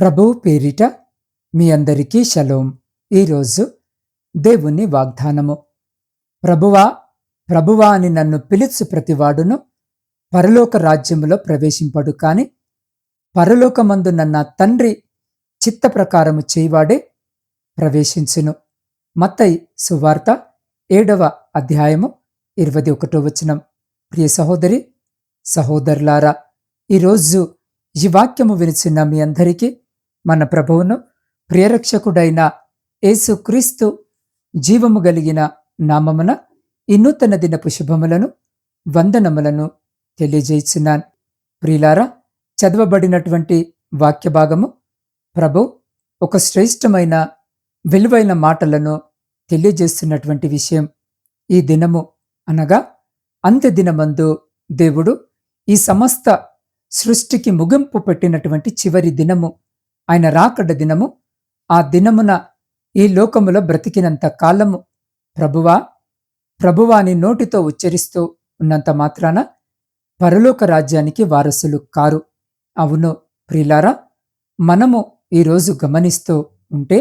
ప్రభువు పేరిట మీ అందరికీ షలోం ఈరోజు దేవుని వాగ్దానము. ప్రభువా ప్రభువా అని నన్ను పిలుచు ప్రతివాడును పరలోక రాజ్యములో ప్రవేశింపడు కాని పరలోకమందు నన్న తండ్రి చిత్త ప్రకారము చేయవాడే ప్రవేశించును. మత్తయి సువార్త ఏడవ అధ్యాయము ఇరవై ఒకటో వచనం. ప్రియ సహోదరి సహోదరులారా ఈరోజు ఈ వాక్యము వినిచిన మీ అందరికీ మన ప్రభువును ప్రియరక్షకుడైన యేసుక్రీస్తు జీవము కలిగిన నామమున ఈ నూతన దినపు శుభములను వందనములను తెలియజేస్తున్నాను. ప్రియులారా చదవబడినటువంటి వాక్య భాగము ప్రభు ఒక శ్రేష్టమైన విలువైన మాటలను తెలియజేస్తున్నటువంటి విషయం. ఈ దినము అనగా అంత్య దినమందు దేవుడు ఈ సమస్త సృష్టికి ముగింపు పెట్టినటువంటి చివరి దినము ఆయన రాకడ దినము ఆ దినమున ఈ లోకములో బ్రతికినంత కాలము ప్రభువా ప్రభువాని నోటితో ఉచ్చరిస్తూ ఉన్నంత మాత్రాన పరలోక రాజ్యానికి వారసులు కారు. అవును ప్రిలారా మనము ఈరోజు గమనిస్తూ ఉంటే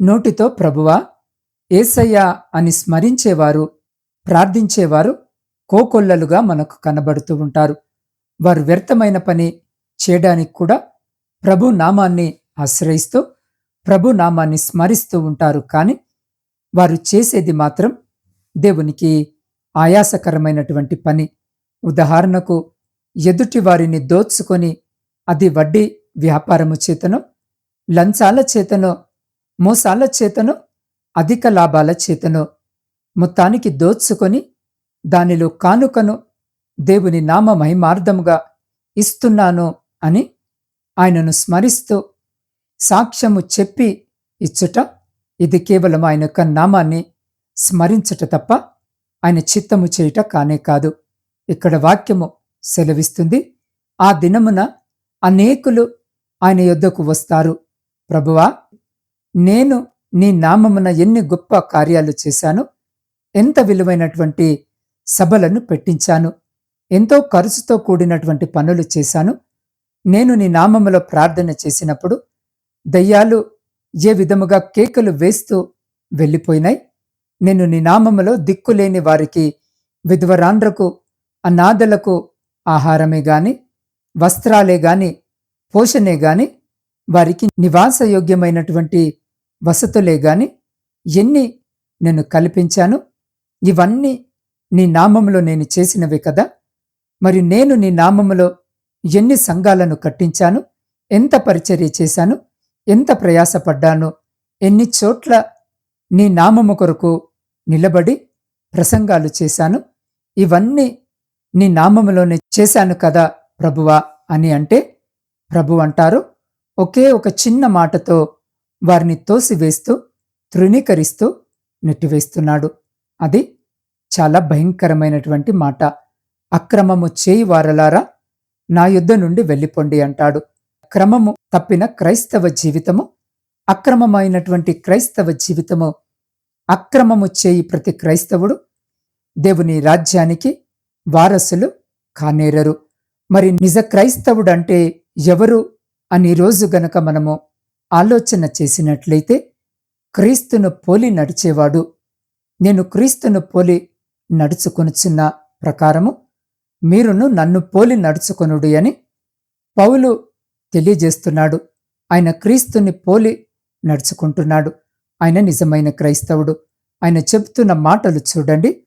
నోటితో ప్రభువా ఏసయ్యా అని స్మరించేవారు ప్రార్థించేవారు కోకొల్లలుగా మనకు కనబడుతూ ఉంటారు. వారు వ్యర్థమైన పని చేయడానికి కూడా ప్రభు నామాన్ని ఆశ్రయిస్తూ ప్రభు నామాన్ని స్మరిస్తూ ఉంటారు. కానీ వారు చేసేది మాత్రం దేవునికి ఆయాసకరమైనటువంటి పని. ఉదాహరణకు ఎదుటి వారిని దోచుకొని అది వడ్డీ వ్యాపారము చేతనో లంచాల చేతనో మోసాల చేతనో అధిక లాభాల చేతనో మొత్తానికి దోచుకొని దానిలో కానుకను దేవుని నామ మహిమార్థముగా ఇస్తున్నాను అని ఆయనను స్మరిస్తూ సాక్ష్యము చెప్పి ఇచ్చుట ఇది కేవలం ఆయన యొక్క నామాన్ని స్మరించుట తప్ప ఆయన చిత్తము చేయుట కానే కాదు. ఇక్కడ వాక్యము సెలవిస్తుంది ఆ దినమున అనేకులు ఆయన యొద్దకు వస్తారు. ప్రభువా నేను నీ నామమున ఎన్ని గొప్ప కార్యాలు చేశాను ఎంత విలువైనటువంటి సభలను పెట్టించాను ఎంతో ఖర్చుతో కూడినటువంటి పనులు చేశాను నేను నీ నామములో ప్రార్థన చేసినప్పుడు దయ్యాలు ఏ విధముగా కేకలు వేస్తూ వెళ్ళిపోయినాయి? నేను నీ నామములో దిక్కులేని వారికి విధ్వరాండ్రకు అనాథలకు ఆహారమే గాని వస్త్రాలే గాని పోషణే గాని వారికి నివాసయోగ్యమైనటువంటి వసతులే గాని ఎన్ని నేను కల్పించాను? ఇవన్నీ నీ నామములో నేను చేసినవే కదా? మరి నేను నీ నామములో ఎన్ని సంఘాలను కట్టించాను? ఎంత పరిచర్య చేశాను? ఎంత ప్రయాసపడ్డాను? ఎన్ని చోట్ల నీ నామము కొరకు నిలబడి ప్రసంగాలు చేశాను? ఇవన్నీ నీ నామములోనే చేశాను కదా ప్రభువా అని అంటే ప్రభు అంటారు ఒకే ఒక చిన్న మాటతో వారిని తోసివేస్తూ తృణీకరిస్తూ నెట్టివేస్తున్నాడు. అది చాలా భయంకరమైనటువంటి మాట. అక్రమము చేయి వారలారా నా యుద్ధ నుండి వెళ్ళిపోండి అంటాడు. క్రమము తప్పిన క్రైస్తవ జీవితము అక్రమమైనటువంటి క్రైస్తవ జీవితము అక్రమము చేయి ప్రతి క్రైస్తవుడు దేవుని రాజ్యానికి వారసులు కానేరరు. మరి నిజ క్రైస్తవుడంటే ఎవరు అని రోజు గనక మనము ఆలోచన చేసినట్లయితే క్రీస్తును పోలి నడిచేవాడు నేను క్రీస్తును పోలి నడుచుకొనుచున్న ప్రకారము మీరును నన్ను పోలి నడుచుకొనుడి అని పౌలు తెలియజేస్తున్నాడు. ఆయన క్రీస్తుని పోలి నడుచుకుంటున్నాడు. ఆయన నిజమైన క్రైస్తవుడు. ఆయన చెబుతున్న మాటలు చూడండి.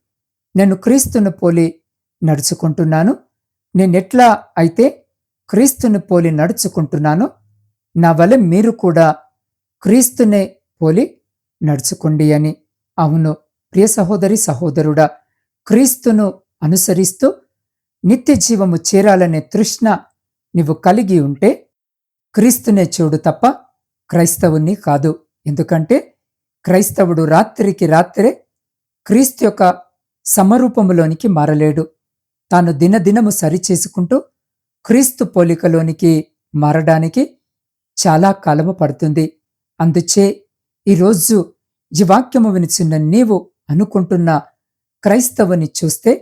నేను క్రీస్తును పోలి నడుచుకుంటున్నాను. నేనెట్లా అయితే క్రీస్తుని పోలి నడుచుకుంటున్నానో నా వలె మీరు కూడా క్రీస్తునే పోలి నడుచుకోండి అని. అవును ప్రియ సహోదరి సహోదరుడా క్రీస్తును అనుసరిస్తూ నిత్య జీవము చేరాలనే తృష్ణ నీవు కలిగి ఉంటే క్రీస్తునే చూడు తప్ప క్రైస్తవుని కాదు. ఎందుకంటే క్రైస్తవుడు రాత్రికి రాత్రే క్రీస్తు యొక్క సమరూపములోనికి మారలేడు. తాను దినదినము సరిచేసుకుంటూ క్రీస్తు పోలికలోనికి మారడానికి చాలా కాలము పడుతుంది. అందుచే ఈరోజు ఈ వాక్యము వినిచున్న నీవు అనుకుంటున్న క్రైస్తవుని చూస్తే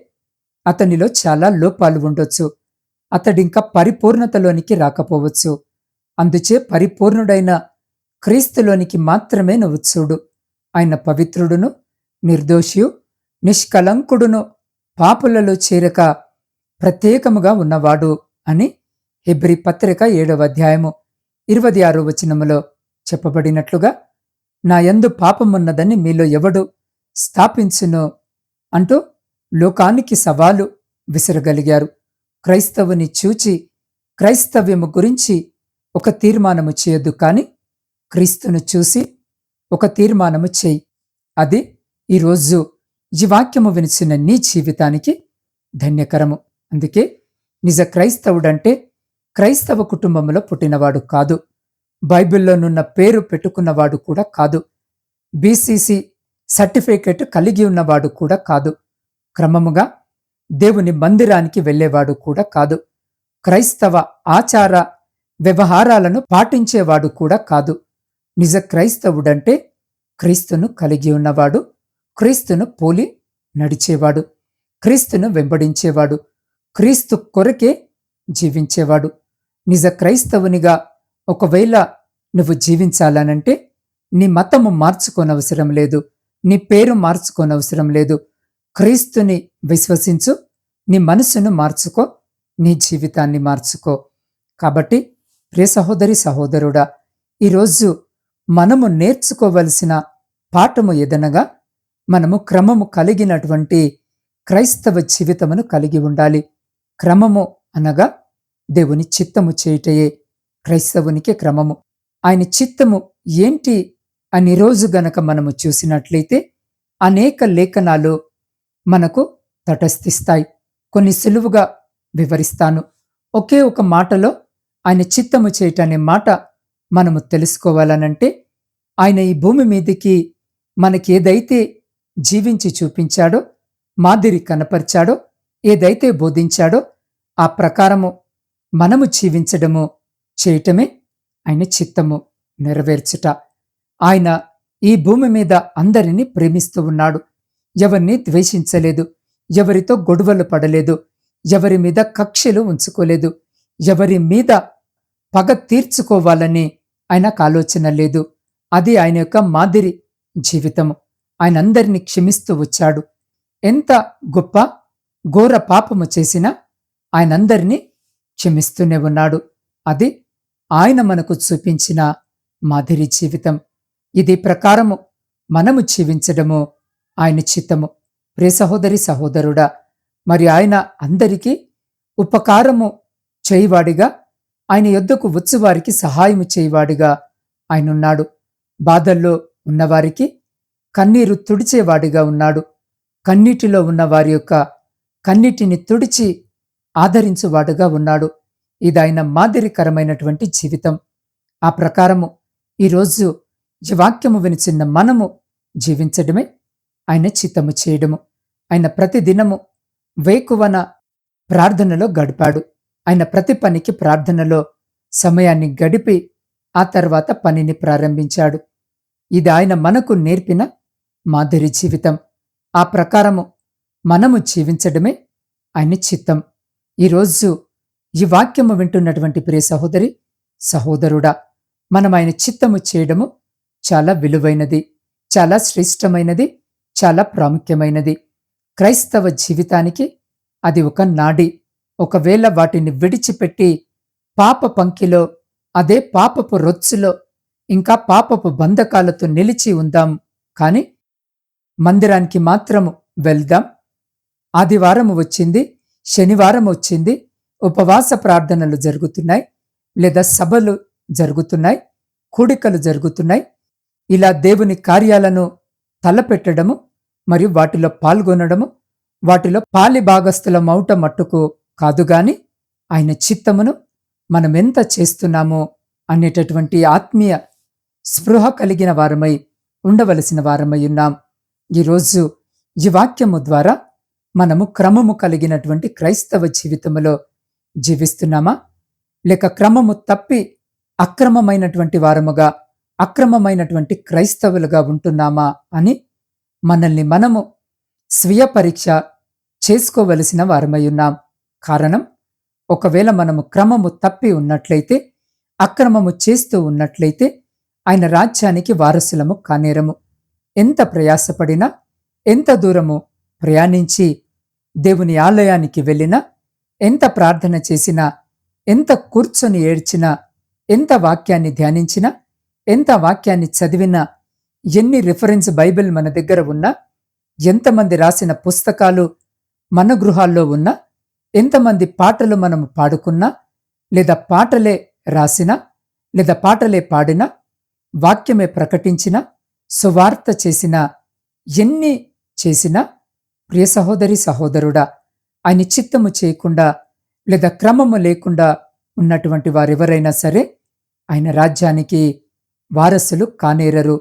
అతనిలో చాలా లోపాలు ఉండొచ్చు. అతడింకా పరిపూర్ణతలోనికి రాకపోవచ్చు. అందుచే పరిపూర్ణుడైన క్రీస్తులోనికి మాత్రమే నువ్వు చూడు. ఆయన పవిత్రుడును నిర్దోషియు నిష్కలంకుడును పాపులలో చేరక ప్రత్యేకముగా ఉన్నవాడు అని హెబ్రి పత్రిక ఏడవ అధ్యాయము ఇరవై ఆరో వచనములో చెప్పబడినట్లుగా నా యందు పాపమున్నదని మీలో ఎవడు స్థాపించును అంటూ లోకానికి సవాలు విసరగలిగారు. క్రైస్తవుని చూచి క్రైస్తవ్యము గురించి ఒక తీర్మానము చేయొద్దు కాని క్రీస్తును చూసి ఒక తీర్మానము చేయి. అది ఈరోజు ఈ వాక్యము వినిచిన నీ జీవితానికి ధన్యకరము. అందుకే నిజ క్రైస్తవుడంటే క్రైస్తవ కుటుంబంలో పుట్టినవాడు కాదు. బైబిల్లోనున్న పేరు పెట్టుకున్నవాడు కూడా కాదు. బీసీసీ సర్టిఫికేట్ కలిగి ఉన్నవాడు కూడా కాదు. క్రమముగా దేవుని మందిరానికి వెళ్ళేవాడు కూడా కాదు. క్రైస్తవ ఆచార వ్యవహారాలను పాటించేవాడు కూడా కాదు. నిజ క్రైస్తవుడంటే క్రీస్తును కలిగి ఉన్నవాడు క్రీస్తును పోలి నడిచేవాడు క్రీస్తును వెంబడించేవాడు క్రీస్తు కొరకే జీవించేవాడు. నిజ క్రైస్తవునిగా ఒకవేళ నువ్వు జీవించాలనంటే నీ మతము మార్చుకోనవసరం లేదు నీ పేరు మార్చుకోనవసరం లేదు క్రీస్తుని విశ్వసించు నీ మనసును మార్చుకో నీ జీవితాన్ని మార్చుకో. కాబట్టి ప్రియ సహోదరి సహోదరుడా ఈరోజు మనము నేర్చుకోవలసిన పాఠము ఏదనగా మనము క్రమము కలిగినటువంటి క్రైస్తవ జీవితమును కలిగి ఉండాలి. క్రమము అనగా దేవుని చిత్తము చేయుటయే క్రైస్తవునికి క్రమము. ఆయన చిత్తము ఏంటి అని రోజు గనక మనము చూసినట్లయితే అనేక లేఖనాలు మనకు తటస్థిస్తాయి. కొన్ని సులువుగా వివరిస్తాను. ఒకే ఒక మాటలో ఆయన చిత్తము చేయటనే మాట మనము తెలుసుకోవాలనంటే ఆయన ఈ భూమి మీదికి మనకేదైతే జీవించి చూపించాడో మాదిరి కనపరిచాడో ఏదైతే బోధించాడో ఆ ప్రకారము మనము జీవించడము చేయటమే ఆయన చిత్తము నెరవేర్చుట. ఆయన ఈ భూమి మీద అందరినీ ప్రేమిస్తూ ఉన్నాడు. ఎవరిని ద్వేషించలేదు ఎవరితో గొడవలు పడలేదు ఎవరి మీద కక్షలు ఉంచుకోలేదు ఎవరి మీద పగ తీర్చుకోవాలని ఆయనకు ఆలోచన లేదు. అది ఆయన యొక్క మాదిరి జీవితము ఆయన అందరినీ క్షమిస్తూ వచ్చాడు. ఎంత గొప్ప ఘోర పాపము చేసినా ఆయనందరినీ క్షమిస్తూనే ఉన్నాడు. అది ఆయన మనకు చూపించిన మాదిరి జీవితం. ఇది ప్రకారము మనము జీవించడము. ఆయన చిత్తము. ప్రే సహోదరి సహోదరుడా మరి ఆయన అందరికీ ఉపకారము చేయివాడిగా ఆయన యొద్దకు వచ్చేవారికి సహాయము చేయివాడిగా ఆయనున్నాడు. బాధల్లో ఉన్నవారికి కన్నీరు తుడిచేవాడిగా ఉన్నాడు. కన్నీటిలో ఉన్న వారి యొక్క కన్నీటిని తుడిచి ఆదరించువాడుగా ఉన్నాడు. ఇది ఆయన మాదిరికరమైనటువంటి జీవితం. ఆ ప్రకారము ఈరోజు ఈ వాక్యము వినిచిన్న మనము జీవించడమే ఆయన చిత్తము చేయడము. ఆయన ప్రతిదినము వేకువన ప్రార్థనలో గడిపాడు. ఆయన ప్రతి పనికి ప్రార్థనలో సమయాన్ని గడిపి ఆ తర్వాత పనిని ప్రారంభించాడు. ఇది ఆయన మనకు నేర్పిన మాదిరి జీవితం. ఆ ప్రకారము మనము జీవించడమే ఆయన చిత్తం. ఈరోజు ఈ వాక్యము వింటున్నటువంటి ప్రియ సహోదరి సహోదరుడా మనం ఆయన చిత్తము చేయడము చాలా విలువైనది చాలా శ్రేష్టమైనది చాలా ప్రాముఖ్యమైనది. క్రైస్తవ జీవితానికి అది ఒక నాడి. ఒకవేళ వాటిని విడిచిపెట్టి పాప పంకిలో అదే పాపపు రొచ్చులో ఇంకా పాపపు బంధకాలతో నిలిచి ఉందాం. కాని మందిరానికి మాత్రము వెళ్దాం. ఆదివారం వచ్చింది శనివారం వచ్చింది ఉపవాస ప్రార్థనలు జరుగుతున్నాయి లేదా సభలు జరుగుతున్నాయి కూడికలు జరుగుతున్నాయి. ఇలా దేవుని కార్యాలను తలపెట్టడము మరియు వాటిలో పాల్గొనడము వాటిలో పాలి భాగస్థుల మౌట మట్టుకు కాదుగాని ఆయన చిత్తమును మనమెంత చేస్తున్నామో అనేటటువంటి ఆత్మీయ స్పృహ కలిగిన వారమై ఉండవలసిన వారమై ఉన్నాం. ఈరోజు ఈ వాక్యము ద్వారా మనము క్రమము కలిగినటువంటి క్రైస్తవ జీవితములో జీవిస్తున్నామా? లేక క్రమము తప్పి అక్రమమైనటువంటి వారముగా అక్రమమైనటువంటి క్రైస్తవులుగా ఉంటున్నామా అని మనల్ని మనము స్వీయ పరీక్ష చేసుకోవలసిన వారమై ఉన్నాం కారణం ఒకవేళ మనము క్రమము తప్పి ఉన్నట్లయితే అక్రమము చేస్తూ ఉన్నట్లయితే ఆయన రాజ్యానికి వారసులము కానేరము. ఎంత ప్రయాసపడినా ఎంత దూరము ప్రయాణించి దేవుని ఆలయానికి వెళ్ళినా ఎంత ప్రార్థన చేసినా ఎంత కూర్చొని ఏడ్చినా ఎంత వాక్యాన్ని ధ్యానించినా ఎంత వాక్యాన్ని చదివినా ఎన్ని రిఫరెన్స్ బైబిల్ మన దగ్గర ఉన్నా ఎంతమంది రాసిన పుస్తకాలు మన గృహాల్లో ఉన్నా ఎంతమంది పాటలు మనము పాడుకున్నా లేదా పాటలే రాసినా లేదా పాటలే పాడినా వాక్యమే ప్రకటించినా సువార్త చేసినా ఎన్ని చేసినా ప్రియ సహోదరి సహోదరుడా ఆయన చిత్తము చేయకుండా లేదా క్రమము లేకుండా ఉన్నటువంటి వారెవరైనా సరే ఆయన రాజ్యానికి వారసులు కానేరరు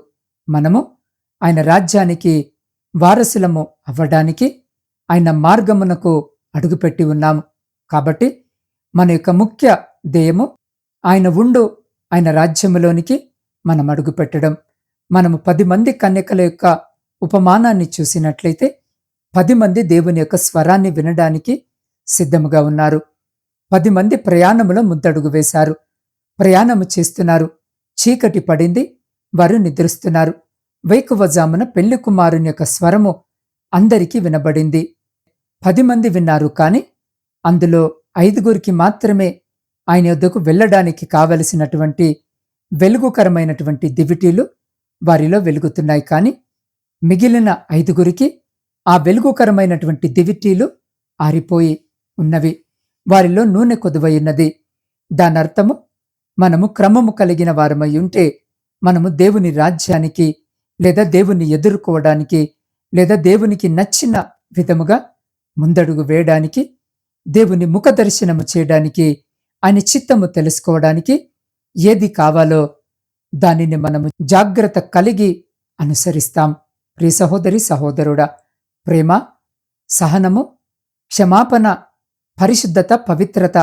మనము ఆయన రాజ్యానికి వారసులము అవ్వడానికి ఆయన మార్గమునకు అడుగుపెట్టి ఉన్నాము. కాబట్టి మన యొక్క ముఖ్య ధ్యేయము ఆయన ఉండు ఆయన రాజ్యములోనికి మనం అడుగుపెట్టడం. మనము పది మంది కన్యకల యొక్క ఉపమానాన్ని చూసినట్లయితే పది మంది దేవుని యొక్క స్వరాన్ని వినడానికి సిద్ధముగా ఉన్నారు. పది మంది ప్రయాణములో ముద్దడుగు వేశారు. ప్రయాణము చేస్తున్నారు. చీకటి పడింది. వారు నిద్రిస్తున్నారు. వైకువజామున పెళ్ళి కుమారుని యొక్క స్వరము అందరికీ వినబడింది. పది మంది విన్నారు కాని అందులో ఐదుగురికి మాత్రమే ఆయన యొద్దకు వెళ్ళడానికి కావలసినటువంటి వెలుగుకరమైనటువంటి దివిటీలు వారిలో వెలుగుతున్నాయి కాని మిగిలిన ఐదుగురికి ఆ వెలుగుకరమైనటువంటి దివిటీలు ఆరిపోయి ఉన్నవి. వారిలో నూనె కొదువయున్నది దానర్థము మనము క్రమము కలిగిన వారమై ఉంటే మనము దేవుని రాజ్యానికి లేదా దేవుని ఎదుర్కోవడానికి లేదా దేవునికి నచ్చిన విధముగా ముందడుగు వేయడానికి దేవుని ముఖ దర్శనము చేయడానికి ఆయన చిత్తము తెలుసుకోవడానికి ఏది కావాలో దానిని మనము జాగ్రత్త కలిగి అనుసరిస్తాం. ప్రియ సహోదరి సహోదరుడా ప్రేమ సహనము క్షమాపణ పరిశుద్ధత పవిత్రత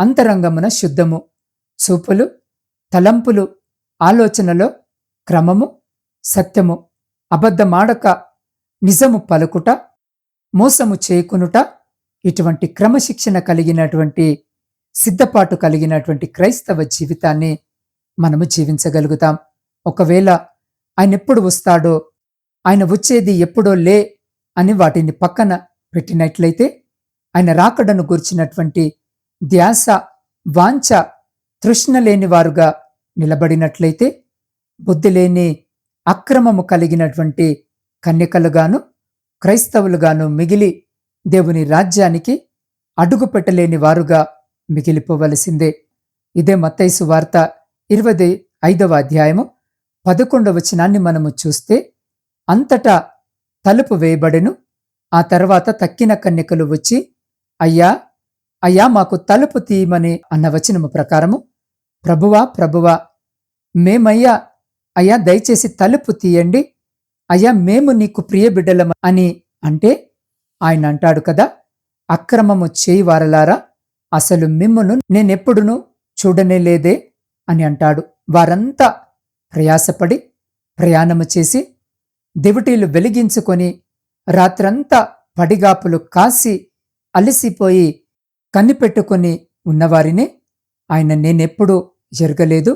అంతరంగమున శుద్ధము చూపులు తలంపులు ఆలోచనలో క్రమము సత్యము అబద్ధమాడక నిజము పలుకుట మోసము చేయకునుట ఇటువంటి క్రమశిక్షణ కలిగినటువంటి సిద్ధపాటు కలిగినటువంటి క్రైస్తవ జీవితాన్ని మనము జీవించగలుగుతాం. ఒకవేళ ఆయన ఎప్పుడు వస్తాడో ఆయన వచ్చేది ఎప్పుడో లే అని వాటిని పక్కన పెట్టినట్లయితే ఆయన రాకడను గుర్చినటువంటి ధ్యాస వాంఛ తృష్ణ లేని వారుగా నిలబడినట్లయితే బుద్ధి లేని అక్రమము కలిగినటువంటి కన్యకలుగాను క్రైస్తవులుగాను మిగిలి దేవుని రాజ్యానికి అడుగుపెట్టలేని వారుగా మిగిలిపోవలసిందే. ఇదే మత్తైసు వార్త ఇరవై ఐదవ అధ్యాయము పదకొండవ వచనాన్ని మనము చూస్తే అంతటా తలుపు వేయబడెను ఆ తర్వాత తక్కిన కన్యకలు వచ్చి అయ్యా అయ్యా మాకు తలుపు తీయమని అన్న వచనము ప్రకారము ప్రభువా ప్రభువా మేమయ్యా అయ్యా దయచేసి తలుపు తీయండి. అయ్యా మేము నీకు ప్రియబిడ్డలం అని అంటే ఆయన అంటాడు కదా అక్రమము చేయి వారలారా అసలు మిమ్మను నేనెప్పుడును చూడనే లేదే అని అంటాడు. వారంతా ప్రయాసపడి ప్రయాణము చేసి దివిటీలు వెలిగించుకొని రాత్రంతా పడిగాపులు కాసి అలసిపోయి కనిపెట్టుకొని ఉన్నవారిని ఆయన నేనెప్పుడు జరగలేదు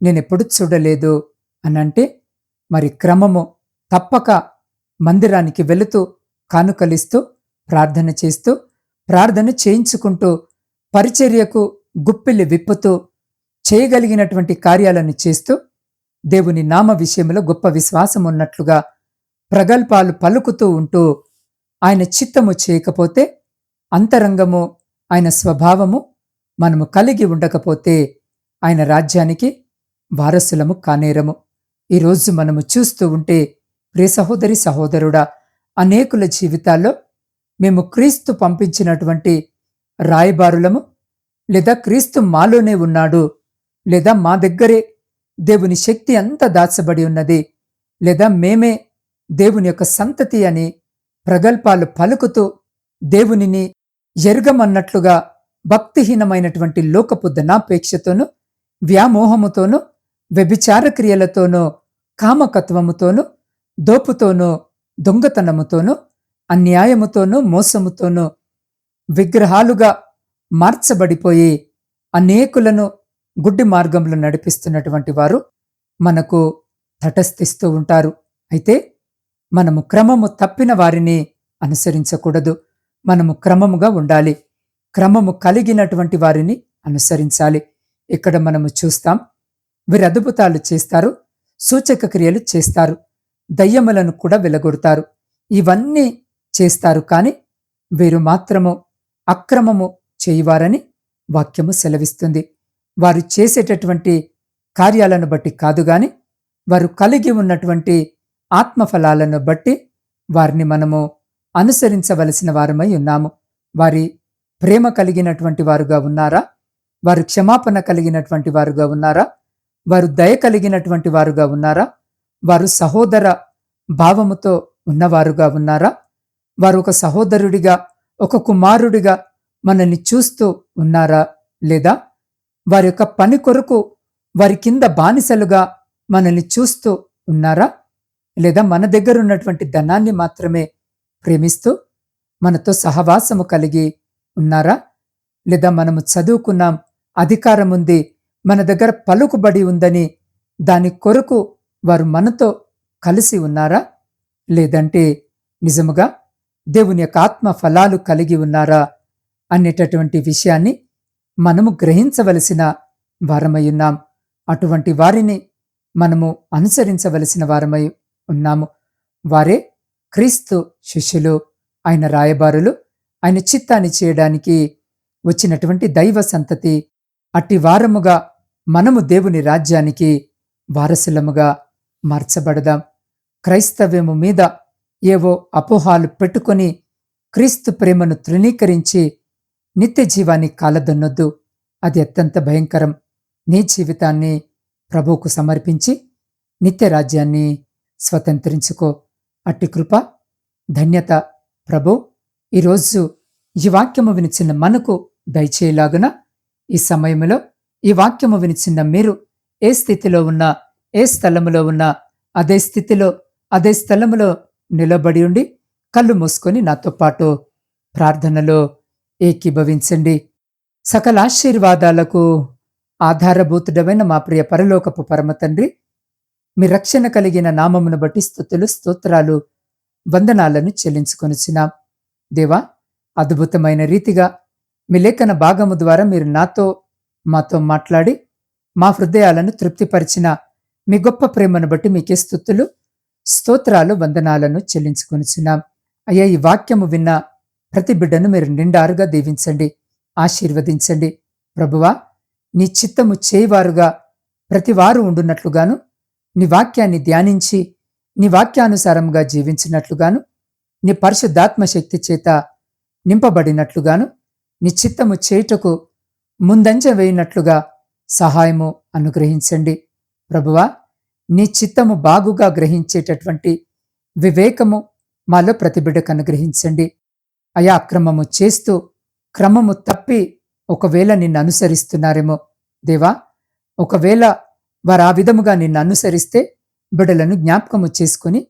నేనెప్పుడు చూడలేదు అనంటే మరి క్రమము తప్పక మందిరానికి వెళుతూ కానుకలిస్తూ ప్రార్థన చేస్తూ ప్రార్థన చేయించుకుంటూ పరిచర్యకు గుప్పిలి విప్పుతూ చేయగలిగినటువంటి కార్యాలను చేస్తూ దేవుని నామ విషయంలో గొప్ప విశ్వాసం ఉన్నట్లుగా ప్రగల్భాలు పలుకుతూ ఉంటూ ఆయన చిత్తము చేయకపోతే అంతరంగము ఆయన స్వభావము మనము కలిగి ఉండకపోతే ఆయన రాజ్యానికి వారసులము కానేరము. ఈరోజు మనము చూస్తూ ఉంటే ప్రియ సహోదరి సహోదరుడా అనేకుల జీవితాల్లో మేము క్రీస్తు పంపించినటువంటి రాయబారులము లేదా క్రీస్తు మాలోనే ఉన్నాడు లేదా మా దగ్గరే దేవుని శక్తి అంతా దాచబడి ఉన్నది లేదా మేమే దేవుని యొక్క సంతతి అని ప్రగల్భాలు పలుకుతూ దేవునిని ఎరగమన్నట్లుగా భక్తిహీనమైనటువంటి లోకపు ధనాపేక్షతోనూ వ్యామోహముతోనూ వ్యభిచార క్రియలతోనూ కామకత్వముతోనూ దోపుతోనూ దొంగతనముతోనూ అన్యాయముతోనూ మోసముతోనూ విగ్రహాలుగా మార్చబడిపోయి అనేకులను గుడ్డి మార్గంలో నడిపిస్తున్నటువంటి వారు మనకు తటస్థిస్తూ ఉంటారు. అయితే మనము క్రమము తప్పిన వారిని అనుసరించకూడదు. మనము క్రమముగా ఉండాలి. క్రమము కలిగినటువంటి వారిని అనుసరించాలి. ఇక్కడ మనము చూస్తాం. వీరు అద్భుతాలు చేస్తారు. సూచక క్రియలు చేస్తారు. దయ్యములను కూడా వెలగొడతారు. ఇవన్నీ చేస్తారు కాని వీరు మాత్రము అక్రమము చేయువారని వాక్యము సెలవిస్తుంది. వారు చేసేటటువంటి కార్యాలను బట్టి కాదు గాని వారు కలిగి ఉన్నటువంటి ఆత్మఫలాలను బట్టి వారిని మనము అనుసరించవలసిన వారమై ఉన్నాము. వారి ప్రేమ కలిగినటువంటి వారుగా ఉన్నారా? వారు క్షమాపణ కలిగినటువంటి వారుగా ఉన్నారా? వారు దయ కలిగినటువంటి వారుగా ఉన్నారా? వారు సహోదర భావముతో ఉన్నవారుగా ఉన్నారా? వారు ఒక సహోదరుడిగా ఒక కుమారుడిగా మనల్ని చూస్తూ ఉన్నారా లేదా? వారి యొక్క పని కొరకు వారి కింద బానిసలుగా మనల్ని చూస్తూ ఉన్నారా? లేదా మన దగ్గర ఉన్నటువంటి ధనాన్ని మాత్రమే ప్రేమిస్తూ మనతో సహవాసము కలిగి ఉన్నారా? లేదా మనము చదువుకున్నాం అధికారం ఉంది. మన దగ్గర పలుకుబడి ఉందని దాని కొరకు వారు మనతో కలిసి ఉన్నారా? లేదంటే నిజముగా దేవుని యొక్క ఆత్మ ఫలాలు కలిగి ఉన్నారా? అనేటటువంటి విషయాన్ని మనము గ్రహించవలసిన వారమై ఉన్నాం. అటువంటి వారిని మనము అనుసరించవలసిన వారమై ఉన్నాము. వారే క్రీస్తు శిష్యులు ఆయన రాయబారులు ఆయన చిత్తాన్ని చేయడానికి వచ్చినటువంటి దైవ సంతతి అట్టి వారముగా మనము దేవుని రాజ్యానికి వారసులముగా మార్చబడదాం. క్రైస్తవ్యము మీద ఏవో అపోహాలు పెట్టుకొని క్రీస్తు ప్రేమను తృణీకరించి నిత్య జీవాన్ని కాలదొన్నొద్దు. అది అత్యంత భయంకరం. నీ జీవితాన్ని ప్రభువుకు సమర్పించి నిత్య రాజ్యాన్ని స్వతంత్రించుకో. అట్టి కృప ధన్యత ప్రభు ఈరోజు ఈ వాక్యము వినిచిన మనకు దయచేయలాగున ఈ సమయంలో ఈ వాక్యము వినిచిన్న మీరు ఏ స్థితిలో ఉన్నా ఏ స్థలములో ఉన్నా అదే స్థితిలో అదే స్థలములో నిలబడి ఉండి కళ్ళు మూసుకొని నాతో పాటు ప్రార్థనలో ఏకీభవించండి. సకల ఆశీర్వాదాలకు ఆధారభూతుడమైన మా ప్రియ పరలోకపు పరమతండ్రి మీ రక్షణ కలిగిన నామమును బట్టి స్థుతులు స్తోత్రాలు వందనాలను చెల్లించుకొనిచ్చినాం దేవా అద్భుతమైన రీతిగా మీ లేఖన భాగము ద్వారా మీరు నాతో మాతో మాట్లాడి మా హృదయాలను తృప్తిపరిచిన మీ గొప్ప ప్రేమను బట్టి మీకే స్థుతులు స్తోత్రాలు వందనాలను చెల్లించుకొనిచున్నాం. అయ్యా ఈ వాక్యము విన్న ప్రతి బిడ్డను మీరు నిండారుగా దీవించండి ఆశీర్వదించండి. ప్రభువా నీ చిత్తము చేయవారుగా ప్రతివారు ఉండున్నట్లుగాను నీ వాక్యాన్ని ధ్యానించి నీ వాక్యానుసారంగా జీవించినట్లుగాను నీ పరిశుద్ధాత్మ శక్తి చేత నింపబడినట్లుగాను నీ చిత్తము చేయుటకు ముందంజ వేయినట్లుగా సహాయము అనుగ్రహించండి. ప్రభువా నీ చిత్తము బాగుగా గ్రహించేటటువంటి వివేకము మాలో ప్రతిబిడకు అనుగ్రహించండి. అయా అక్రమము చేస్తూ క్రమము తప్పి ఒకవేళ నిన్ను అనుసరిస్తున్నారేమో దేవా ఒకవేళ వారు ఆ విధముగా నిన్ను అనుసరిస్తే బిడలను జ్ఞాపకము చేసుకుని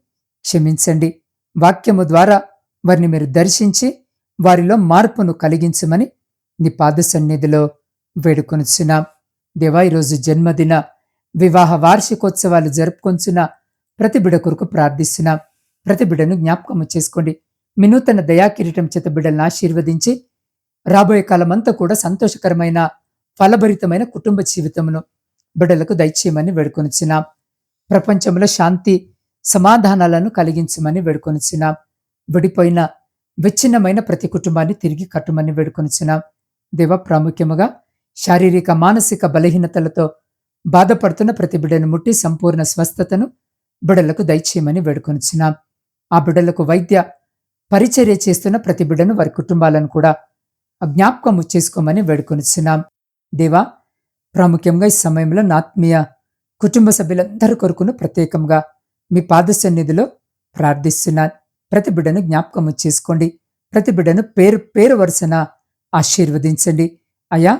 క్షమించండి. వాక్యము ద్వారా వారిని మీరు దర్శించి వారిలో మార్పును కలిగించమని నీ పాద సన్నిధిలో వేడుకొనిచున్నాం. దేవా ఈరోజు జన్మదిన వివాహ వార్షికోత్సవాలు జరుపుకొంచున్న ప్రతి బిడ కొరకు ప్రార్థిస్తున్నాం. ప్రతి బిడను జ్ఞాపకము చేసుకోండి. మీ నూతన దయాకిరీటం చేత బిడ్డలను ఆశీర్వదించి రాబోయే కాలమంతా కూడా సంతోషకరమైన ఫలభరితమైన కుటుంబ జీవితమును బిడ్డలకు దయచేయమని వేడుకొనిచ్చినాం ప్రపంచంలో శాంతి సమాధానాలను కలిగించమని వేడుకొనిచ్చినాం విడిపోయిన విచ్ఛిన్నమైన ప్రతి కుటుంబాన్ని తిరిగి కట్టుమని వేడుకొనిచ్చినాం దేవ ప్రాముఖ్యముగా శారీరక మానసిక బలహీనతలతో బాధపడుతున్న ప్రతి బిడ్డను ముట్టి సంపూర్ణ స్వస్థతను బిడలకు దయచేయమని వేడుకొనిచ్చినాం ఆ బిడలకు వైద్య పరిచర్య చేస్తున్న ప్రతి బిడ్డను వారి కుటుంబాలను కూడా జ్ఞాపకము చేసుకోమని వేడుకొనిచ్చినాం దేవా ప్రాముఖ్యంగా ఈ సమయంలో నాత్మీయ కుటుంబ సభ్యులందరి కొరకును ప్రత్యేకంగా మీ పాద సన్నిధిలో ప్రార్థిస్తున్నాను. ప్రతి బిడ్డను జ్ఞాపకము చేసుకోండి. ప్రతి బిడ్డను పేరు పేరు వరుసన ఆశీర్వదించండి. అయా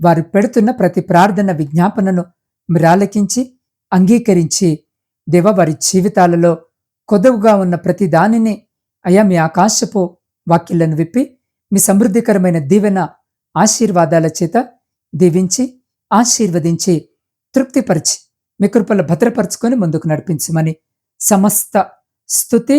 వారు పెడుతున్న ప్రతి ప్రార్థన విజ్ఞాపనను మీరు ఆలకించి అంగీకరించి దేవ వారి జీవితాలలో కొదవుగా ఉన్న ప్రతి దానిని అయా మీ ఆకాశపు వాక్యలను విప్పి మీ సమృద్ధికరమైన దీవెన ఆశీర్వాదాల చేత దీవించి ఆశీర్వదించి తృప్తిపరిచి మీ కృపలు భద్రపరుచుకొని ముందుకు నడిపించమని సమస్త స్థుతి